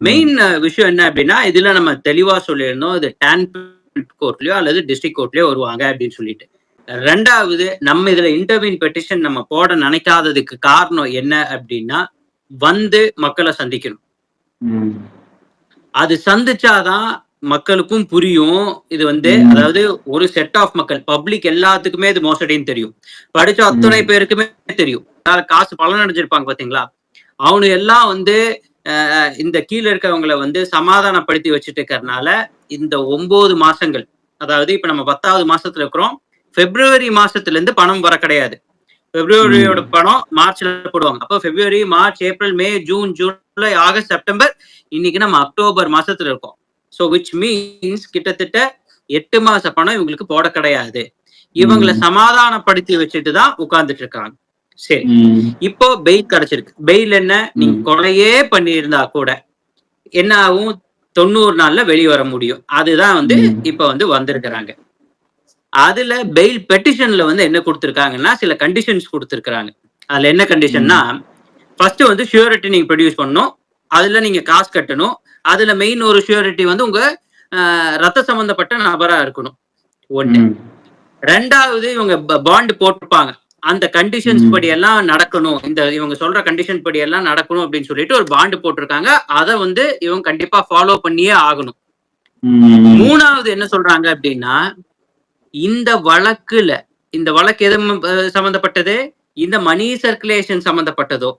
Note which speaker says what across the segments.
Speaker 1: Main விஷயம் என்ன அப்படின்னா இதுல நம்ம தெளிவா சொல்லியிருந்தோம் இது டான் கோர்ட்லயோ அல்லது டிஸ்ட்ரிக்ட் கோர்ட்லயோ வருவாங்க அப்படின்னு சொல்லிட்டு ரெண்டாவது நம்ம இதுல இன்டர்வியூன் பெட்டிஷன் நம்ம போட நினைக்காததுக்கு காரணம் என்ன அப்படின்னா வந்து மக்களை சந்திக்கணும். அது சந்திச்சாதான் மக்களுக்கும் புரியும் இது வந்து. அதாவது ஒரு செட் ஆஃப் மக்கள் பப்ளிக் எல்லாத்துக்குமே இது மோசடின்னு தெரியும் படிச்ச அத்தனை. பேருக்குமே தெரியும் காசு பலன் அடைஞ்சிருப்பாங்க பாத்தீங்களா அவனு எல்லாம் வந்து இந்த கீழே இருக்கவங்களை வந்து சமாதானப்படுத்தி வச்சுட்டு இருக்கறனால இந்த ஒன்பது மாசங்கள் அதாவது இப்ப நம்ம பத்தாவது மாசத்துல இருக்கிறோம் பிப்ரவரி மாசத்துல இருந்து பணம் வர கிடையாது. பிப்ரவரியோட பணம் மார்ச்ல போடுவாங்க. அப்போ February March April May June July August September இன்னைக்கு நம்ம அக்டோபர் மாசத்துல இருக்கோம். ஸோ விச் மீன்ஸ் கிட்டத்தட்ட எட்டு மாச பணம் இவங்களுக்கு போட கிடையாது. இவங்களை. சமாதானப்படுத்தி வச்சுட்டு தான் உட்கார்ந்துட்டு இருக்காங்க சரி. இப்போ பெயில் கிடைச்சிருக்கு. பெயில் என்ன? நீங்க. கொலையே பண்ணியிருந்தா கூட என்ன ஆகும்? தொண்ணூறு நாள்ல வெளியே வர முடியும். அதுதான் வந்து. இப்ப வந்து வந்திருக்கிறாங்க. அதுல பெயில் பெட்டிஷன்ல வந்து என்ன கொடுத்திருக்காங்கன்னா சில கண்டிஷன்ஸ் கொடுத்திருக்காங்க அதுல என்ன கண்டிஷன்னா ஃபர்ஸ்ட் வந்து ஷூரிட்டி நீங்க ப்ரொடியூஸ் பண்ணணும். அதுல நீங்க காசு கட்டணும். அதுல மெயின் ஒரு ஷூரிட்டி வந்து உங்க ரத்த சம்பந்தப்பட்ட நபரா இருக்கணும். ஒண்ணு. ரெண்டாவது இவங்க பாண்ட் போட்டிருப்பாங்க. அந்த கண்டிஷன்ஸ். படி எல்லாம் நடக்கணும். இந்த இவங்க சொல்ற கண்டிஷன் படி எல்லாம் நடக்கணும் அப்படின்னு சொல்லிட்டு ஒரு பாண்ட் போட்டிருக்காங்க. அதை வந்து இவங்க கண்டிப்பா ஃபாலோ பண்ணியே ஆகணும். மூணாவது என்ன சொல்றாங்க அப்படின்னா இந்த வழக்குல இந்த வழக்கு எது சம்பந்தப்பட்டது? இந்த மணி சர்க்குலேஷன் சம்பந்தப்பட்டதோ?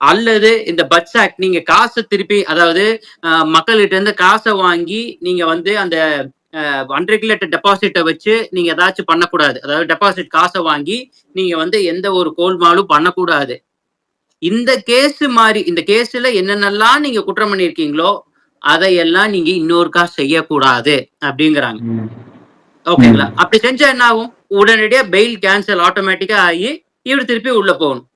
Speaker 1: அல்லது இந்த பட்ஸ் ஆக்ட் நீங்க காசை திருப்பி அதாவது மக்கள்கிட்ட இருந்து காசை வாங்கி நீங்க வந்து அந்த அன்ரெகுலேட்டட் டெபாசிட்டை வச்சு நீங்க ஏதாச்சும் பண்ணக்கூடாது. அதாவது டெபாசிட் காசை வாங்கி நீங்க வந்து எந்த ஒரு கோல்மாலும் பண்ணக்கூடாது. இந்த கேஸ் மாதிரி இந்த கேஸ்ல என்னென்னலாம் நீங்க குற்றம் பண்ணிருக்கீங்களோ அதையெல்லாம் நீங்க இன்னொருக்கா செய்யக்கூடாது அப்படிங்கிறாங்க. ஓகேங்களா? அப்படி செஞ்சா என்ன ஆகும் உடனடியா பெயில் கேன்சல் ஆட்டோமேட்டிக்கா ஆகி இவர் திருப்பி உள்ள போகணும்.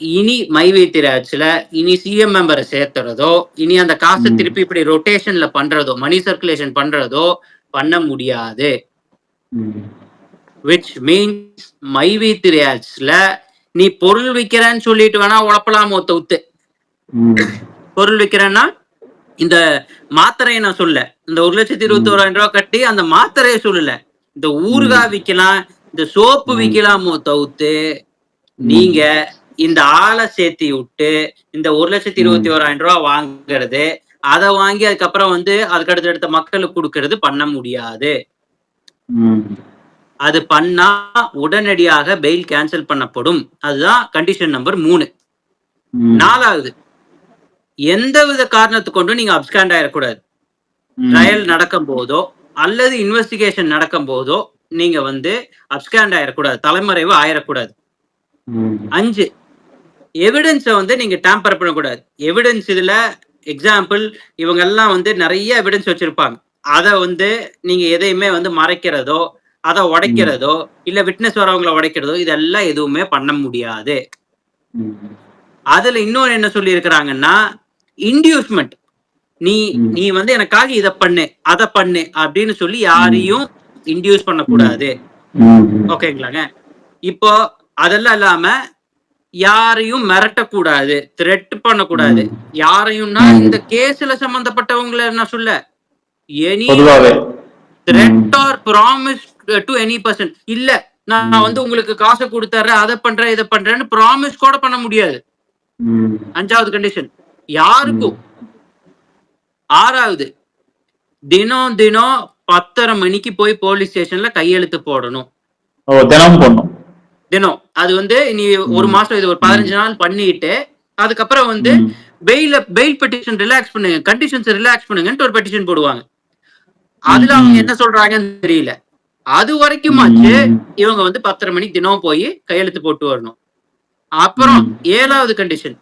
Speaker 1: இனி மைவேத்திராட்சில இனி சிஎம் மெம்பரை சேர்த்துறதோ இனி அந்த காசை. திருப்பி இப்படி ரொட்டேஷன்ல பண்றதோ மணி சர்க்குலேஷன் பண்றதோ பண்ண முடியாது. விச் மீன்ஸ் மைவேத்திராட்சில நீ பொருள் விக்கிறேன்னு சொல்லிட்டு வேணா உழப்பலாமோ தவுத்து
Speaker 2: ம்.
Speaker 1: பொருள் விக்கிறேன்னா இந்த மாத்திரையை நான் சொல்ல இந்த ஒரு லட்சத்தி இருபத்தி ஓராயிரம் ரூபாய் கட்டி அந்த மாத்திரையை சொல்லல இந்த ஊறுகாய் விக்கலாம் இந்த சோப்பு. விக்கலாமோ தவிர்த்து நீங்க இந்த ஆளை சேர்த்தி விட்டு இந்த ஒரு லட்சத்தி இருபத்தி ஓராயிரம் ரூபாய் வாங்குறது அதை வாங்கி அதுக்கப்புறம் வந்து அதுக்கு அடுத்த அடுத்த மக்களுக்கு கொடுக்கறது பண்ண முடியாது. அது பண்ணா உடனடியாக பெயில் கேன்சல் பண்ணப்படும் அதுதான் கண்டிஷன் நம்பர் மூணு. நாலாவது எந்தவித காரணத்தை கொண்டும் நீங்க அப்ஸ்காண்ட் ஆயிடக்கூடாது. ட்ரையல் நடக்கும் போதோ அல்லது இன்வெஸ்டிகேஷன் நடக்கும் போதோ நீங்க வந்து அப்ஸ்காண்ட் ஆயிடக்கூடாது தலைமறைவு ஆயிடக்கூடாது. அஞ்சு எவிடன்ஸை வந்து நீங்க டேம்பர் பண்ணக்கூடாது எவிடன்ஸ் இதுல எக்ஸாம்பிள் இவங்க எல்லாம் வந்து நிறைய எவிடன்ஸ் வச்சிருப்பாங்க அதை வந்து நீங்க எதையுமே வந்து மறைக்கிறதோ அதை உடைக்கிறதோ இல்ல விட்னஸ் வரவங்களை உடைக்கிறதோ இதெல்லாம் எதுவுமே பண்ண முடியாது. அதுல இன்னொரு என்ன சொல்லி இருக்கிறாங்கன்னா இன்டியூஸ்மெண்ட் நீ. நீ வந்து எனக்காக இத பண்ணு அத பண்ணு அப்படின்னு சொல்லி யாரையும் இன்டியூஸ் பண்ணக்கூடாது. ஓகேங்களாங்க இப்போ அதெல்லாம் இல்லாம யாரையும் மிரட்டக்கூடாது த்ரெட் பண்ணக்கூடாது. யாரையும்னா. இந்த கேஸ்ல சம்பந்தப்பட்டவங்கள நான் சொல்ல any threat or promise to any person இல்ல நான் வந்து உங்களுக்கு காசு கொடுத்துறேன் அதை பண்றேன் இதை பண்றேன்னு ப்ராமிஸ் கூட பண்ண முடியாது. அஞ்சாவது கண்டிஷன் யாருக்கும் ஆறாவது தினம் தினம் பத்தரை மணிக்கு போய் போலீஸ் ஸ்டேஷன்ல கையெழுத்து போடணும். தினம். அது வந்து நீ ஒரு மாசம் இது ஒரு பதினஞ்சு நாள் பண்ணிட்டு அதுக்கப்புறம் வந்து. பெயில பெயில் பெட்டிஷன் ரிலாக்ஸ் பண்ணுங்க. கண்டிஷன்ஸ் ரிலாக்ஸ் பண்ணுங்கன்ட்டு ஒரு பெட்டிஷன் போடுவாங்க. அதுல. அவங்க என்ன சொல்றாங்கன்னு தெரியல. அது வரைக்குமாச்சு. இவங்க வந்து பத்தரை மணிக்கு தினம் போய் கையெழுத்து போட்டு வரணும். அப்புறம். ஏழாவது கண்டிஷன்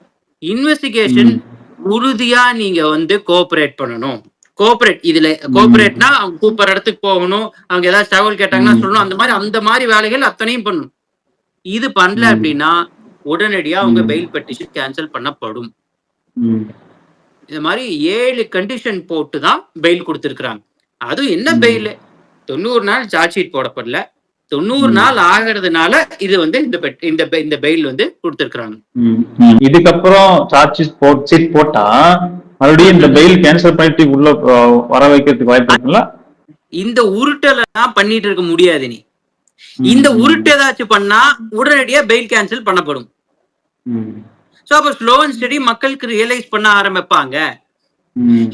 Speaker 1: இன்வெஸ்டிகேஷன். உறுதியா நீங்க வந்து கோஆபரேட் பண்ணணும். கோஆபரேட் இதுல கோஆபரேட்னா அவங்க கூப்பிடுற இடத்துக்கு போகணும். அவங்க ஏதாவது தகவல் கேட்டாங்கன்னா. சொல்லணும். அந்த மாதிரி அந்த மாதிரி வேலைகள் அத்தனையும் பண்ணணும். இது பண்ணல. அப்படின்னா உடனடியா அவங்க. பெயில் பெட்டிஷன் கேன்சல் பண்ணப்படும். இந்த மாதிரி ஏழு கண்டிஷன் போட்டு தான் பெயில் கொடுத்துருக்காங்க அதுவும் என்ன. பெயில் தொண்ணூறு நாள் சார்ஜ் ஷீட் போடப்படல தொண்ணூறு. நாள் ஆகிறதுனால இது வந்து இந்த இந்த இந்த பெயில் வந்து கொடுத்திருக்கிறாங்க.
Speaker 2: இதுக்கப்புறம் சார்ஜ் போட் சீட் போட்டா மறுபடியும் இந்த பெயில் கேன்சல் பண்ணிட்டு உள்ள வர வைக்கிறதுக்கு வாய்ப்பு இருக்குங்களா
Speaker 1: இந்த உருட்டலை தான் பண்ணிட்டு இருக்க முடியாது நீ இந்த உருட்டு ஏதாச்சும் பண்ணா உடனடியா பெயில் கேன்சல் பண்ணப்படும். சோ அப்ப ஸ்லோ அண்ட் ஸ்டடி மக்களுக்கு ரியலைஸ் பண்ண ஆரம்பிப்பாங்க.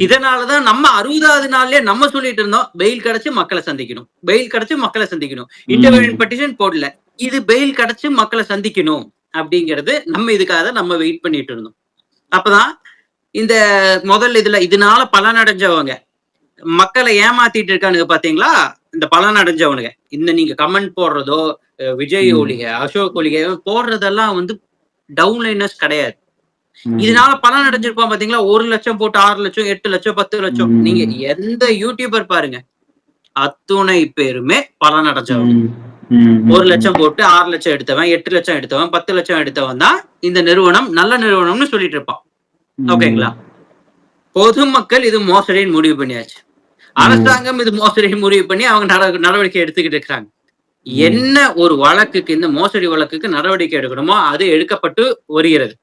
Speaker 1: இதனாலதான் நம்ம அறுபதாவது நாள்லயே நம்ம சொல்லிட்டு இருந்தோம் பெயில் கிடைச்சு மக்களை சந்திக்கணும். பெயில் கிடைச்சு மக்களை சந்திக்கணும். இன்டர்வியூ பெட்டிஷன் போடல. இது பெயில் கிடைச்சு மக்களை சந்திக்கணும் அப்படிங்கிறது நம்ம இதுக்காக நம்ம வெயிட் பண்ணிட்டு இருந்தோம். அப்பதான் இந்த முதல் இதுல இதனால பலன் அடைஞ்சவங்க மக்களை ஏமாத்திட்டு இருக்கானுங்க பாத்தீங்களா? இந்த பலன் அடைஞ்சவனுங்க. இந்த நீங்க கமெண்ட் போடுறதோ விஜய்
Speaker 2: ம்.
Speaker 1: ஒளிக அசோக் ஒளிக போடுறதெல்லாம் வந்து டவுன்லைனர்ஸ் கிடையாது. இதனால பலன் அடைஞ்சிருப்பான் பாத்தீங்களா? ஒரு லட்சம் போட்டு ஆறு லட்சம் எட்டு லட்சம் பத்து லட்சம். நீங்க எந்த யூடியூபர் பாருங்க. அத்துணை பேருமே பலன் அடைஞ்சவங்க. ஒரு லட்சம் போட்டு ஆறு லட்சம் எடுத்தவன் எட்டு லட்சம் எடுத்தவன் பத்து லட்சம் எடுத்தவன் தான் இந்த நிறுவனம் நல்ல நிறுவனம்னு சொல்லிட்டு இருப்பான். ஓகேங்களா? பொதுமக்கள் இது மோசடின்னு முடிவு பண்ணியாச்சு. அரசாங்கம் இது மோசடின்னு முடிவு பண்ணி அவங்க நடவடிக்கை எடுத்துக்கிட்டு இருக்காங்க என்ன ஒரு வழக்குக்கு இந்த மோசடி வழக்குக்கு நடவடிக்கை எடுக்கணுமோ அது எடுக்கப்பட்டு வருகிறது.